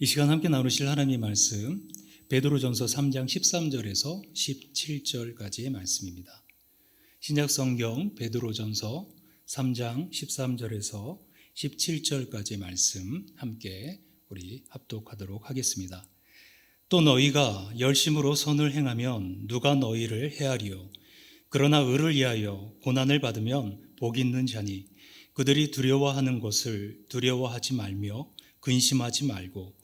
이 시간 함께 나누실 하나님의 말씀 베드로전서 3장 13절에서 17절까지의 말씀입니다. 신약 성경 베드로전서 3장 13절에서 17절까지의 말씀 함께 우리 합독하도록 하겠습니다. 또 너희가 열심으로 선을 행하면 누가 너희를 헤아리요 그러나 의를 위하여 고난을 받으면 복 있는 자니 그들이 두려워하는 것을 두려워하지 말며 근심하지 말고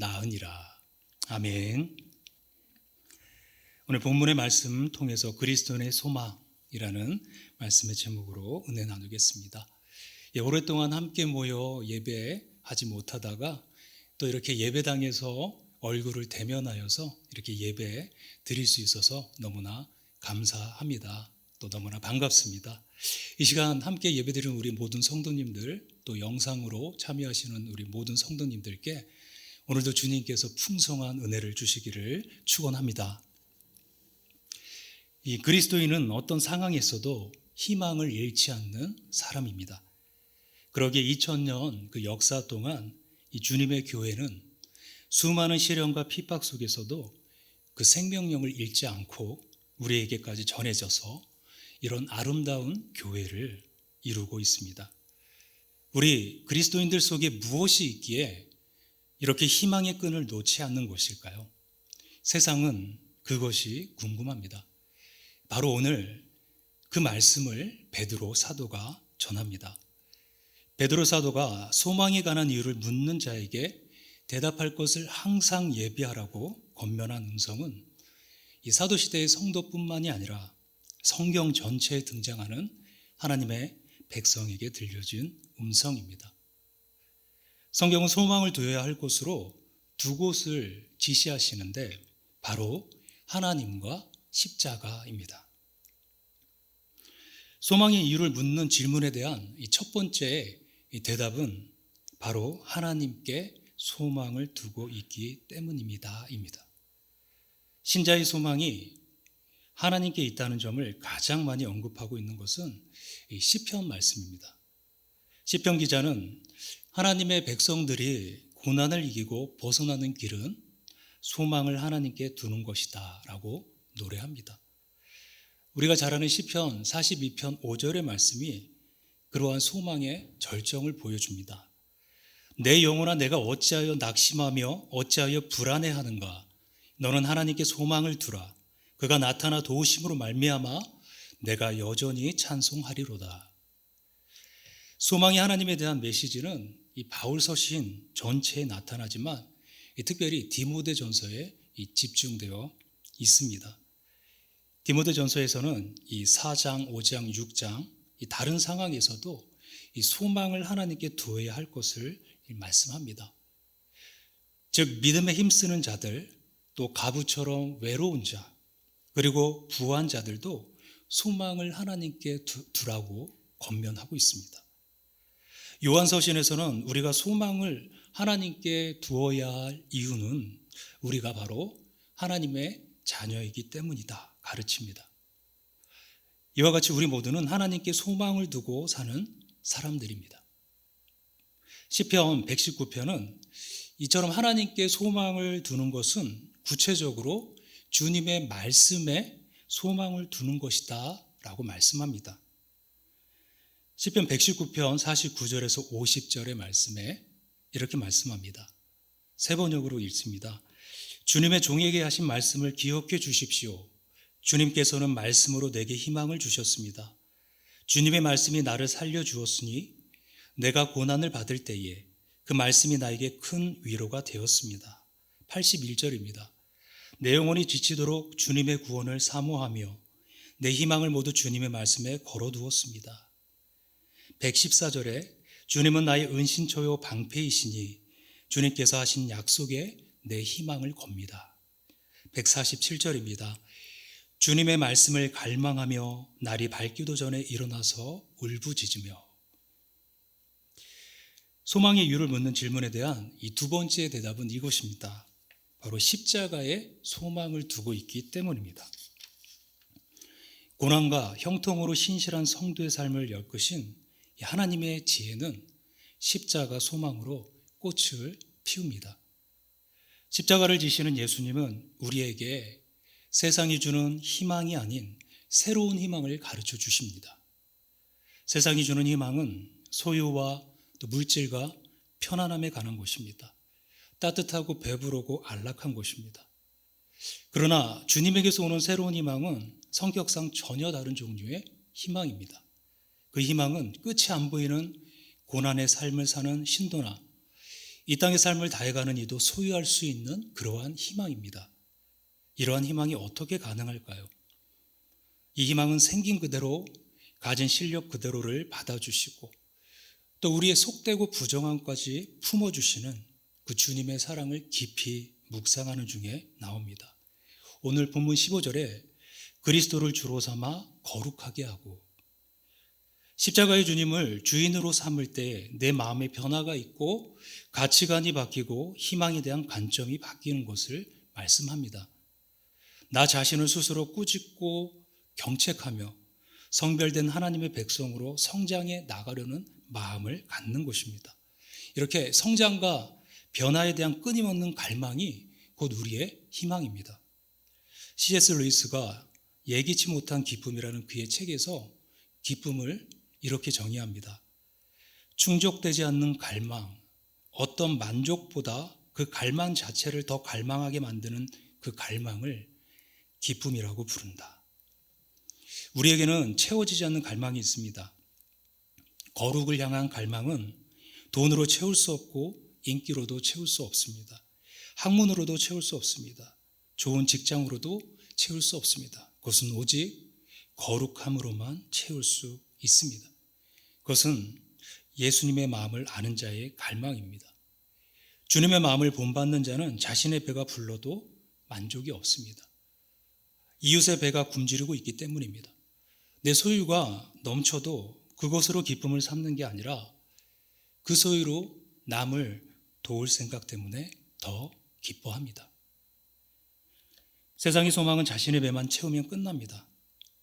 나으니라. 아멘. 오늘 본문의 말씀 통해서 그리스도인의 소망이라는 말씀의 제목으로 은혜 나누겠습니다. 예, 오랫동안 함께 모여 예배하지 못하다가 또 이렇게 예배당에서 얼굴을 대면하여서 이렇게 예배 드릴 수 있어서 너무나 감사합니다. 또 너무나 반갑습니다. 이 시간 함께 예배드리는 우리 모든 성도님들 또 영상으로 참여하시는 우리 모든 성도님들께 오늘도 주님께서 풍성한 은혜를 주시기를 축원합니다. 이 그리스도인은 어떤 상황에서도 희망을 잃지 않는 사람입니다. 그러기에 2000년 그 역사 동안 이 주님의 교회는 수많은 시련과 핍박 속에서도 그 생명력을 잃지 않고 우리에게까지 전해져서 이런 아름다운 교회를 이루고 있습니다. 우리 그리스도인들 속에 무엇이 있기에 이렇게 희망의 끈을 놓지 않는 것일까요? 세상은 그것이 궁금합니다. 바로 오늘 그 말씀을 베드로 사도가 전합니다. 베드로 사도가 소망에 관한 이유를 묻는 자에게 대답할 것을 항상 예비하라고 권면한 음성은 이 사도 시대의 성도뿐만이 아니라 성경 전체에 등장하는 하나님의 백성에게 들려진 음성입니다. 성경은 소망을 두어야 할 곳으로 두 곳을 지시하시는데 바로 하나님과 십자가입니다. 소망의 이유를 묻는 질문에 대한 첫 번째 대답은 바로 하나님께 소망을 두고 있기 때문입니다. 입니다. 신자의 소망이 하나님께 있다는 점을 가장 많이 언급하고 있는 것은 시편 말씀입니다. 시편 기자는 하나님의 백성들이 고난을 이기고 벗어나는 길은 소망을 하나님께 두는 것이다 라고 노래합니다. 우리가 잘 아는 시편 42편 5절의 말씀이 그러한 소망의 절정을 보여줍니다. 내 영혼아 내가 어찌하여 낙심하며 어찌하여 불안해하는가? 너는 하나님께 소망을 두라. 그가 나타나 도우심으로 말미암아 내가 여전히 찬송하리로다. 소망이 하나님에 대한 메시지는 이 바울 서신 전체에 나타나지만 특별히 디모데 전서에 집중되어 있습니다. 디모데 전서에서는 이 4장, 5장, 6장 이 다른 상황에서도 이 소망을 하나님께 두어야 할 것을 말씀합니다. 즉 믿음에 힘쓰는 자들, 또 가부처럼 외로운 자, 그리고 부한 자들도 소망을 하나님께 두라고 권면하고 있습니다. 요한서신에서는 우리가 소망을 하나님께 두어야 할 이유는 우리가 바로 하나님의 자녀이기 때문이다 가르칩니다. 이와 같이 우리 모두는 하나님께 소망을 두고 사는 사람들입니다. 시편 119편은 이처럼 하나님께 소망을 두는 것은 구체적으로 주님의 말씀에 소망을 두는 것이다 라고 말씀합니다. 시편 119편 49절에서 50절의 말씀에 이렇게 말씀합니다. 세 번역으로 읽습니다. 주님의 종에게 하신 말씀을 기억해 주십시오. 주님께서는 말씀으로 내게 희망을 주셨습니다. 주님의 말씀이 나를 살려 주었으니 내가 고난을 받을 때에 그 말씀이 나에게 큰 위로가 되었습니다. 81절입니다. 내 영혼이 지치도록 주님의 구원을 사모하며 내 희망을 모두 주님의 말씀에 걸어 두었습니다. 114절에 주님은 나의 은신처요 방패이시니 주님께서 하신 약속에 내 희망을 겁니다. 147절입니다. 주님의 말씀을 갈망하며 날이 밝기도 전에 일어나서 울부짖으며 소망의 이유를 묻는 질문에 대한 이 두 번째 대답은 이것입니다. 바로 십자가에 소망을 두고 있기 때문입니다. 고난과 형통으로 신실한 성도의 삶을 엮으신 하나님의 지혜는 십자가 소망으로 꽃을 피웁니다. 십자가를 지시는 예수님은 우리에게 세상이 주는 희망이 아닌 새로운 희망을 가르쳐 주십니다. 세상이 주는 희망은 소유와 또 물질과 편안함에 관한 것입니다. 따뜻하고 배부르고 안락한 것입니다. 그러나 주님에게서 오는 새로운 희망은 성격상 전혀 다른 종류의 희망입니다. 그 희망은 끝이 안 보이는 고난의 삶을 사는 신도나 이 땅의 삶을 다해가는 이도 소유할 수 있는 그러한 희망입니다. 이러한 희망이 어떻게 가능할까요? 이 희망은 생긴 그대로 가진 실력 그대로를 받아주시고 또 우리의 속되고 부정함까지 품어주시는 그 주님의 사랑을 깊이 묵상하는 중에 나옵니다. 오늘 본문 15절에 그리스도를 주로 삼아 거룩하게 하고 십자가의 주님을 주인으로 삼을 때 내 마음의 변화가 있고 가치관이 바뀌고 희망에 대한 관점이 바뀌는 것을 말씀합니다. 나 자신을 스스로 꾸짖고 경책하며 성별된 하나님의 백성으로 성장해 나가려는 마음을 갖는 것입니다. 이렇게 성장과 변화에 대한 끊임없는 갈망이 곧 우리의 희망입니다. C.S. 루이스가 예기치 못한 기쁨이라는 그의 책에서 기쁨을 이렇게 정의합니다. 충족되지 않는 갈망, 어떤 만족보다 그 갈망 자체를 더 갈망하게 만드는 그 갈망을 기쁨이라고 부른다. 우리에게는 채워지지 않는 갈망이 있습니다. 거룩을 향한 갈망은 돈으로 채울 수 없고 인기로도 채울 수 없습니다. 학문으로도 채울 수 없습니다. 좋은 직장으로도 채울 수 없습니다. 그것은 오직 거룩함으로만 채울 수 있습니다. 그것은 예수님의 마음을 아는 자의 갈망입니다. 주님의 마음을 본받는 자는 자신의 배가 불러도 만족이 없습니다. 이웃의 배가 굶주리고 있기 때문입니다. 내 소유가 넘쳐도 그것으로 기쁨을 삼는 게 아니라 그 소유로 남을 도울 생각 때문에 더 기뻐합니다. 세상의 소망은 자신의 배만 채우면 끝납니다.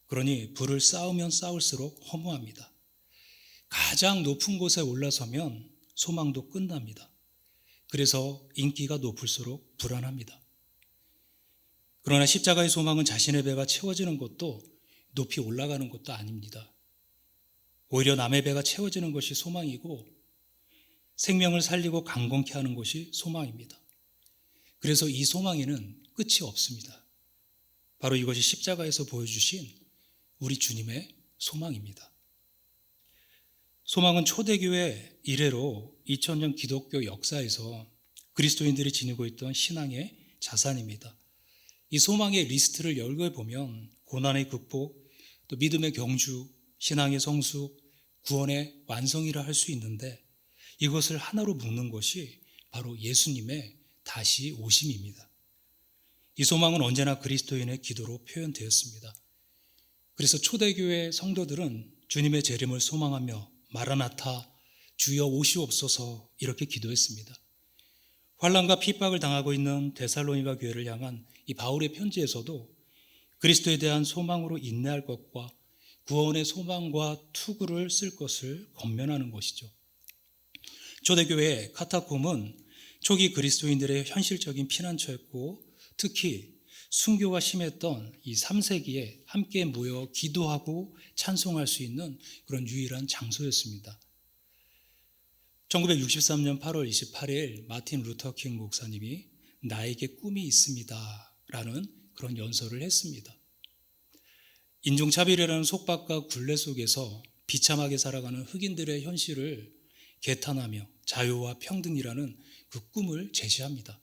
그러니 불을 쌓으면 쌓을수록 허무합니다. 가장 높은 곳에 올라서면 소망도 끝납니다. 그래서 인기가 높을수록 불안합니다. 그러나 십자가의 소망은 자신의 배가 채워지는 것도 높이 올라가는 것도 아닙니다. 오히려 남의 배가 채워지는 것이 소망이고 생명을 살리고 강건케 하는 것이 소망입니다. 그래서 이 소망에는 끝이 없습니다. 바로 이것이 십자가에서 보여주신 우리 주님의 소망입니다. 소망은 초대교회 이래로 2000년 기독교 역사에서 그리스도인들이 지니고 있던 신앙의 자산입니다. 이 소망의 리스트를 열거해 보면 고난의 극복, 또 믿음의 경주, 신앙의 성수, 구원의 완성이라 할 수 있는데 이것을 하나로 묶는 것이 바로 예수님의 다시 오심입니다. 이 소망은 언제나 그리스도인의 기도로 표현되었습니다. 그래서 초대교회 성도들은 주님의 재림을 소망하며 마라나타 주여 오시옵소서 이렇게 기도했습니다. 환란과 핍박을 당하고 있는 데살로니가 교회를 향한 이 바울의 편지에서도 그리스도에 대한 소망으로 인내할 것과 구원의 소망과 투구를 쓸 것을 권면하는 것이죠. 초대교회 카타콤은 초기 그리스도인들의 현실적인 피난처였고 특히 순교가 심했던 이 3세기에 함께 모여 기도하고 찬송할 수 있는 그런 유일한 장소였습니다. 1963년 8월 28일 마틴 루터 킹 목사님이 나에게 꿈이 있습니다. 라는 그런 연설을 했습니다. 인종차별이라는 속박과 굴레 속에서 비참하게 살아가는 흑인들의 현실을 개탄하며 자유와 평등이라는 그 꿈을 제시합니다.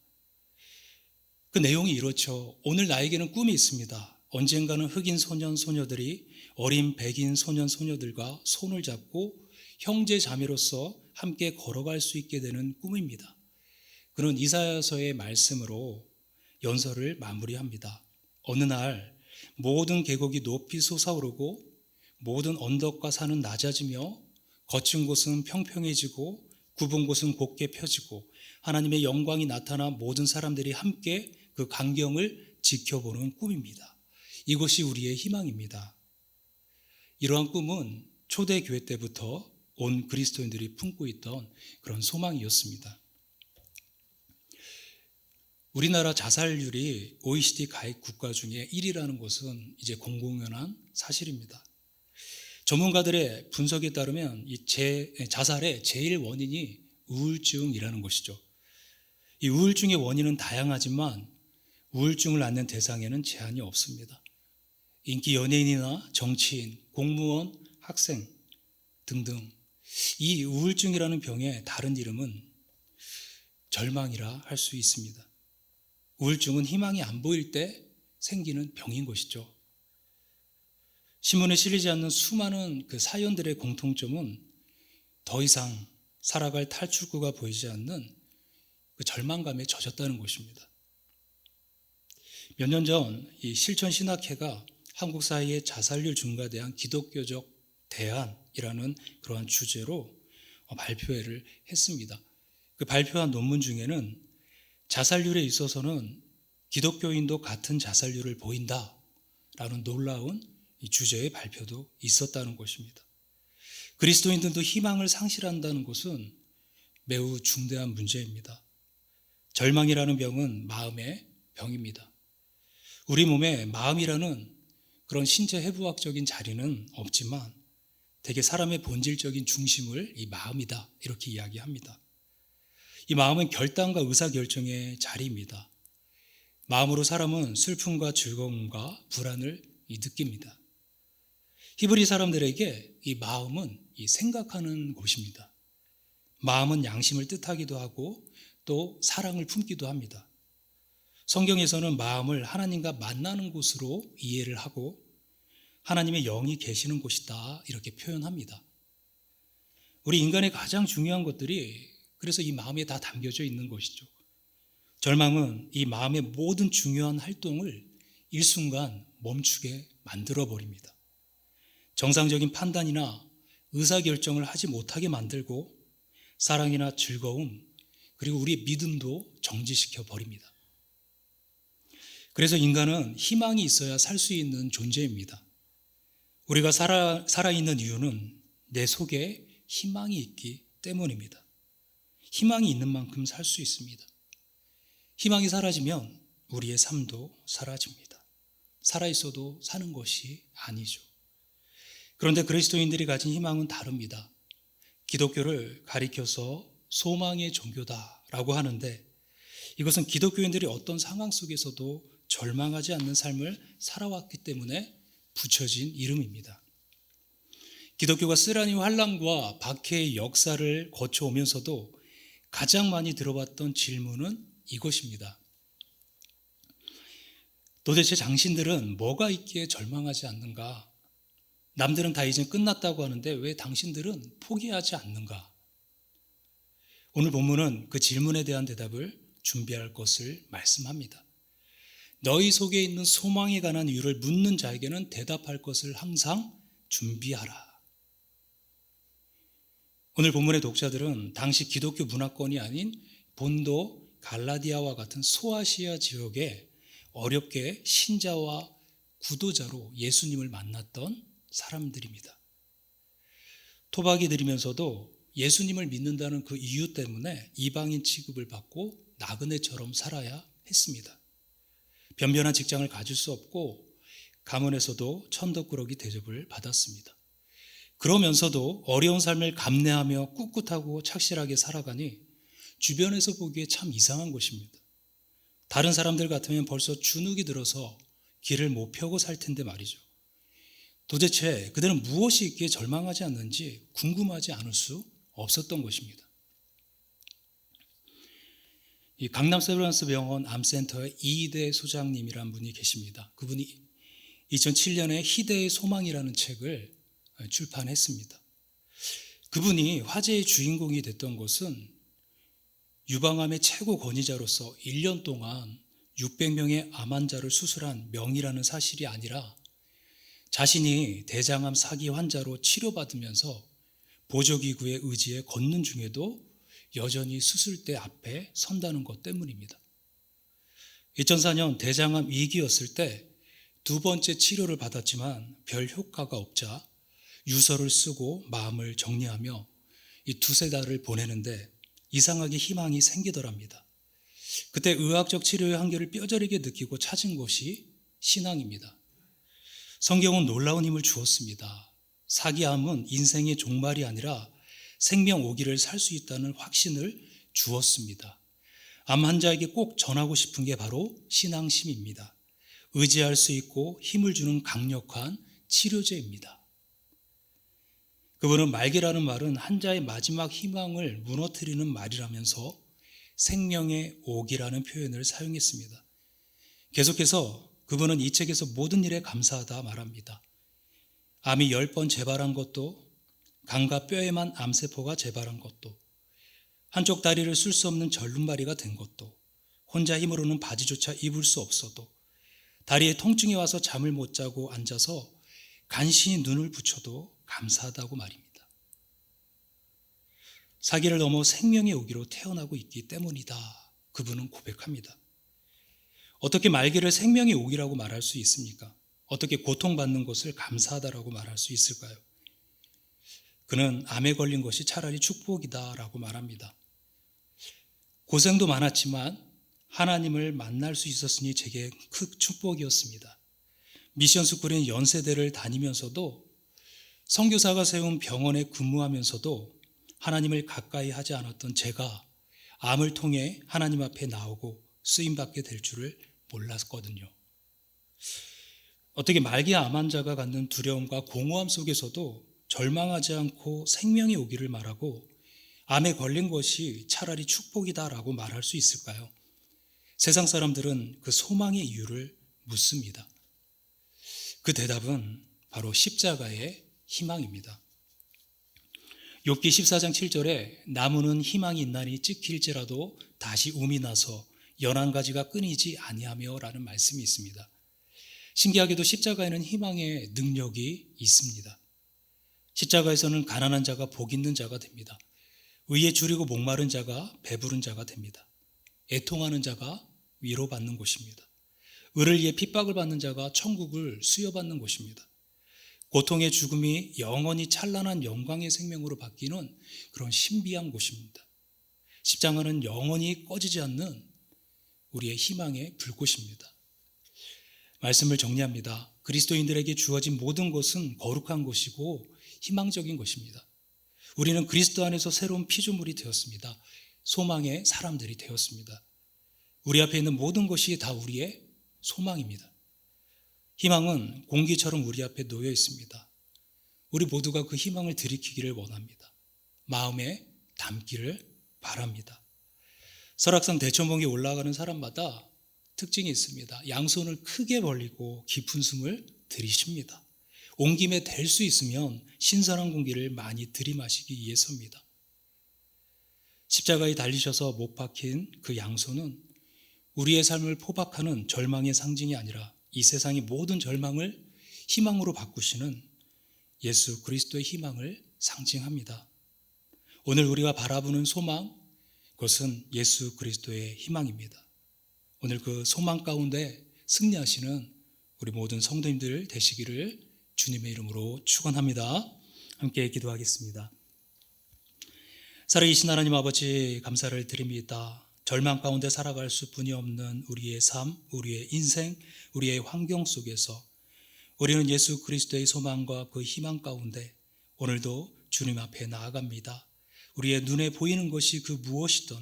그 내용이 이렇죠. 오늘 나에게는 꿈이 있습니다. 언젠가는 흑인 소년 소녀들이 어린 백인 소년 소녀들과 손을 잡고 형제 자매로서 함께 걸어갈 수 있게 되는 꿈입니다. 그런 이사야서의 말씀으로 연설을 마무리합니다. 어느 날 모든 계곡이 높이 솟아오르고 모든 언덕과 산은 낮아지며 거친 곳은 평평해지고 굽은 곳은 곧게 펴지고 하나님의 영광이 나타나 모든 사람들이 함께 그 광경을 지켜보는 꿈입니다. 이것이 우리의 희망입니다. 이러한 꿈은 초대 교회 때부터 온 그리스도인들이 품고 있던 그런 소망이었습니다. 우리나라 자살률이 OECD 가입 국가 중에 1위라는 것은 이제 공공연한 사실입니다. 전문가들의 분석에 따르면 이 제, 자살의 제일 원인이 우울증이라는 것이죠. 이 우울증의 원인은 다양하지만 우울증을 앓는 대상에는 제한이 없습니다. 인기 연예인이나 정치인, 공무원, 학생 등등 이 우울증이라는 병의 다른 이름은 절망이라 할 수 있습니다. 우울증은 희망이 안 보일 때 생기는 병인 것이죠. 신문에 실리지 않는 수많은 그 사연들의 공통점은 더 이상 살아갈 탈출구가 보이지 않는 그 절망감에 젖었다는 것입니다. 몇 년 전 이 실천 신학회가 한국 사회의 자살률 증가에 대한 기독교적 대안이라는 그러한 주제로 발표회를 했습니다. 그 발표한 논문 중에는 자살률에 있어서는 기독교인도 같은 자살률을 보인다라는 놀라운 주제의 발표도 있었다는 것입니다. 그리스도인들도 희망을 상실한다는 것은 매우 중대한 문제입니다. 절망이라는 병은 마음의 병입니다. 우리 몸에 마음이라는 그런 신체 해부학적인 자리는 없지만 대개 사람의 본질적인 중심을 이 마음이다 이렇게 이야기합니다. 이 마음은 결단과 의사결정의 자리입니다. 마음으로 사람은 슬픔과 즐거움과 불안을 느낍니다. 히브리 사람들에게 이 마음은 이 생각하는 곳입니다. 마음은 양심을 뜻하기도 하고 또 사랑을 품기도 합니다. 성경에서는 마음을 하나님과 만나는 곳으로 이해를 하고 하나님의 영이 계시는 곳이다 이렇게 표현합니다. 우리 인간의 가장 중요한 것들이 그래서 이 마음에 다 담겨져 있는 것이죠. 절망은 이 마음의 모든 중요한 활동을 일순간 멈추게 만들어 버립니다. 정상적인 판단이나 의사결정을 하지 못하게 만들고 사랑이나 즐거움 그리고 우리의 믿음도 정지시켜 버립니다. 그래서 인간은 희망이 있어야 살 수 있는 존재입니다. 우리가 살아, 살아있는 이유는 내 속에 희망이 있기 때문입니다. 희망이 있는 만큼 살 수 있습니다. 희망이 사라지면 우리의 삶도 사라집니다. 살아있어도 사는 것이 아니죠. 그런데 그리스도인들이 가진 희망은 다릅니다. 기독교를 가리켜서 소망의 종교다라고 하는데 이것은 기독교인들이 어떤 상황 속에서도 절망하지 않는 삶을 살아왔기 때문에 붙여진 이름입니다. 기독교가 쓰라니 환란과 박해의 역사를 거쳐오면서도 가장 많이 들어봤던 질문은 이것입니다. 도대체 당신들은 뭐가 있기에 절망하지 않는가? 남들은 다 이제 끝났다고 하는데 왜 당신들은 포기하지 않는가? 오늘 본문은 그 질문에 대한 대답을 준비할 것을 말씀합니다. 너희 속에 있는 소망에 관한 이유를 묻는 자에게는 대답할 것을 항상 준비하라. 오늘 본문의 독자들은 당시 기독교 문화권이 아닌 본도 갈라디아와 같은 소아시아 지역에 어렵게 신자와 구도자로 예수님을 만났던 사람들입니다. 토박이 들이면서도 예수님을 믿는다는 그 이유 때문에 이방인 취급을 받고 나그네처럼 살아야 했습니다. 변변한 직장을 가질 수 없고 가문에서도 천덕꾸러기 대접을 받았습니다. 그러면서도 어려운 삶을 감내하며 꿋꿋하고 착실하게 살아가니 주변에서 보기에 참 이상한 것입니다. 다른 사람들 같으면 벌써 주눅이 들어서 길을 못 펴고 살 텐데 말이죠. 도대체 그들은 무엇이 있기에 절망하지 않는지 궁금하지 않을 수 없었던 것입니다. 이 강남 세브란스 병원 암센터의 이대 소장님이란 분이 계십니다. 그분이 2007년에 희대의 소망이라는 책을 출판했습니다. 그분이 화제의 주인공이 됐던 것은 유방암의 최고 권위자로서 1년 동안 600명의 암 환자를 수술한 명의라는 사실이 아니라 자신이 대장암 사기 환자로 치료받으면서 보조기구의 의지에 걷는 중에도 여전히 수술대 앞에 선다는 것 때문입니다. 2004년 대장암 위기였을 때 두 번째 치료를 받았지만 별 효과가 없자 유서를 쓰고 마음을 정리하며 이 두세 달을 보내는데 이상하게 희망이 생기더랍니다. 그때 의학적 치료의 한계를 뼈저리게 느끼고 찾은 것이 신앙입니다. 성경은 놀라운 힘을 주었습니다. 사기암은 인생의 종말이 아니라 생명 오기를 살 수 있다는 확신을 주었습니다. 암 환자에게 꼭 전하고 싶은 게 바로 신앙심입니다. 의지할 수 있고 힘을 주는 강력한 치료제입니다. 그분은 말기라는 말은 한자의 마지막 희망을 무너뜨리는 말이라면서 생명의 옥이라는 표현을 사용했습니다. 계속해서 그분은 이 책에서 모든 일에 감사하다 말합니다. 암이 열 번 재발한 것도 간과 뼈에만 암세포가 재발한 것도 한쪽 다리를 쓸 수 없는 절름발이가 된 것도 혼자 힘으로는 바지조차 입을 수 없어도 다리에 통증이 와서 잠을 못 자고 앉아서 간신히 눈을 붙여도 감사하다고 말입니다. 사기를 넘어 생명의 오기로 태어나고 있기 때문이다. 그분은 고백합니다. 어떻게 말기를 생명의 오기라고 말할 수 있습니까? 어떻게 고통받는 것을 감사하다라고 말할 수 있을까요? 그는 암에 걸린 것이 차라리 축복이다라고 말합니다. 고생도 많았지만 하나님을 만날 수 있었으니 제게 큰 축복이었습니다. 미션 스쿨인 연세대를 다니면서도 선교사가 세운 병원에 근무하면서도 하나님을 가까이 하지 않았던 제가 암을 통해 하나님 앞에 나오고 쓰임 받게 될 줄을 몰랐거든요. 어떻게 말기 암 환자가 갖는 두려움과 공허함 속에서도 절망하지 않고 생명이 오기를 말하고 암에 걸린 것이 차라리 축복이다라고 말할 수 있을까요? 세상 사람들은 그 소망의 이유를 묻습니다. 그 대답은 바로 십자가의 희망입니다. 욥기 14장 7절에 나무는 희망이 있나니 찍힐지라도 다시 um이 나서 연한 가지가 끊이지 아니하며라는 말씀이 있습니다. 신기하게도 십자가에는 희망의 능력이 있습니다. 십자가에서는 가난한 자가 복 있는 자가 됩니다. 의에 줄이고 목마른 자가 배부른 자가 됩니다. 애통하는 자가 위로받는 곳입니다. 의를 위해 핍박을 받는 자가 천국을 수여받는 곳입니다. 고통의 죽음이 영원히 찬란한 영광의 생명으로 바뀌는 그런 신비한 곳입니다. 십자가는 영원히 꺼지지 않는 우리의 희망의 불꽃입니다. 말씀을 정리합니다. 그리스도인들에게 주어진 모든 것은 거룩한 것이고 희망적인 것입니다. 우리는 그리스도 안에서 새로운 피조물이 되었습니다. 소망의 사람들이 되었습니다. 우리 앞에 있는 모든 것이 다 우리의 소망입니다. 희망은 공기처럼 우리 앞에 놓여 있습니다. 우리 모두가 그 희망을 들이키기를 원합니다. 마음에 담기를 바랍니다. 설악산 대천봉에 올라가는 사람마다 특징이 있습니다. 양손을 크게 벌리고 깊은 숨을 들이쉽니다. 온 김에 될 수 있으면 신선한 공기를 많이 들이마시기 위해서입니다. 십자가에 달리셔서 못 박힌 그 양손은 우리의 삶을 포박하는 절망의 상징이 아니라 이 세상의 모든 절망을 희망으로 바꾸시는 예수 그리스도의 희망을 상징합니다. 오늘 우리가 바라보는 소망, 그것은 예수 그리스도의 희망입니다. 오늘 그 소망 가운데 승리하시는 우리 모든 성도님들 되시기를 주님의 이름으로 축원합니다. 함께 기도하겠습니다. 살아계신 하나님 아버지 감사를 드립니다. 절망 가운데 살아갈 수뿐이 없는 우리의 삶, 우리의 인생, 우리의 환경 속에서 우리는 예수 그리스도의 소망과 그 희망 가운데 오늘도 주님 앞에 나아갑니다. 우리의 눈에 보이는 것이 그 무엇이든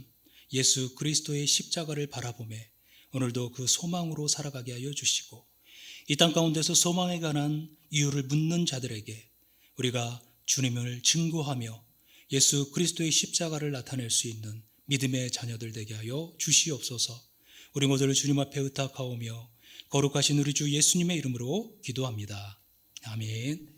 예수 그리스도의 십자가를 바라보매 오늘도 그 소망으로 살아가게 하여 주시고 이 땅 가운데서 소망에 관한 이유를 묻는 자들에게 우리가 주님을 증거하며 예수 그리스도의 십자가를 나타낼 수 있는 믿음의 자녀들 되게 하여 주시옵소서. 우리 모두를 주님 앞에 의탁하오며 거룩하신 우리 주 예수님의 이름으로 기도합니다. 아멘.